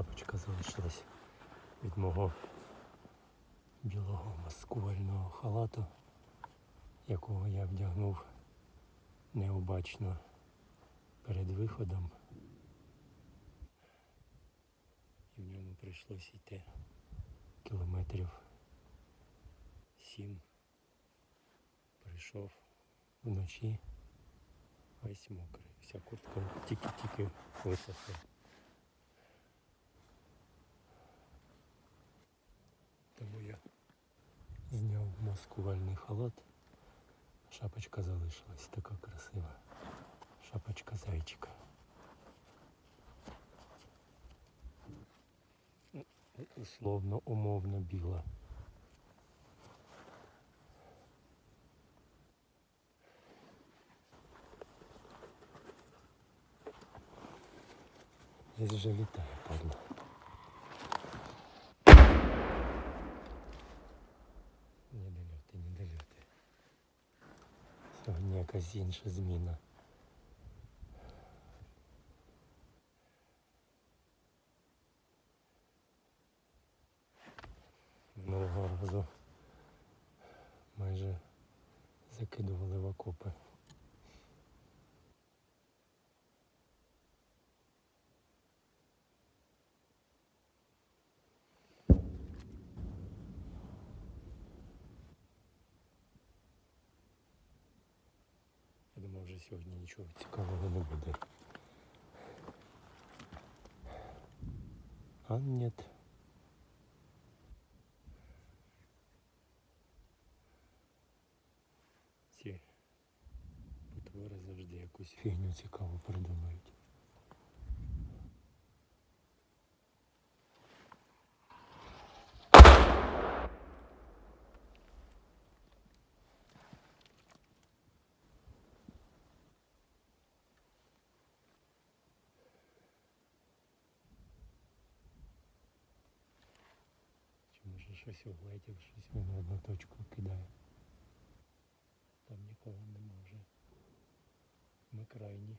шапочка залишилась від мого білого маскувального халату, якого я вдягнув необачно перед виходом. І в ньому прийшлося йти кілометрів сім. Прийшов вночі весь мокрий. Вся куртка тільки-тільки висохла. Тому я зняв маскувальний халат. Шапочка залишилась така красива. Шапочка зайчика. Условно, умовно біла. Десь вже літає, падла. Сьогодні якась інша зміна. Минулого разу майже закидували в окопи. вже сьогодні нічого цікавого не буде. А нет. Ці потвори завжди якусь фігню цікаву придумають. Може щось угледів, щось воно одну точку кидає. Там нікого нема вже. Ми крайні.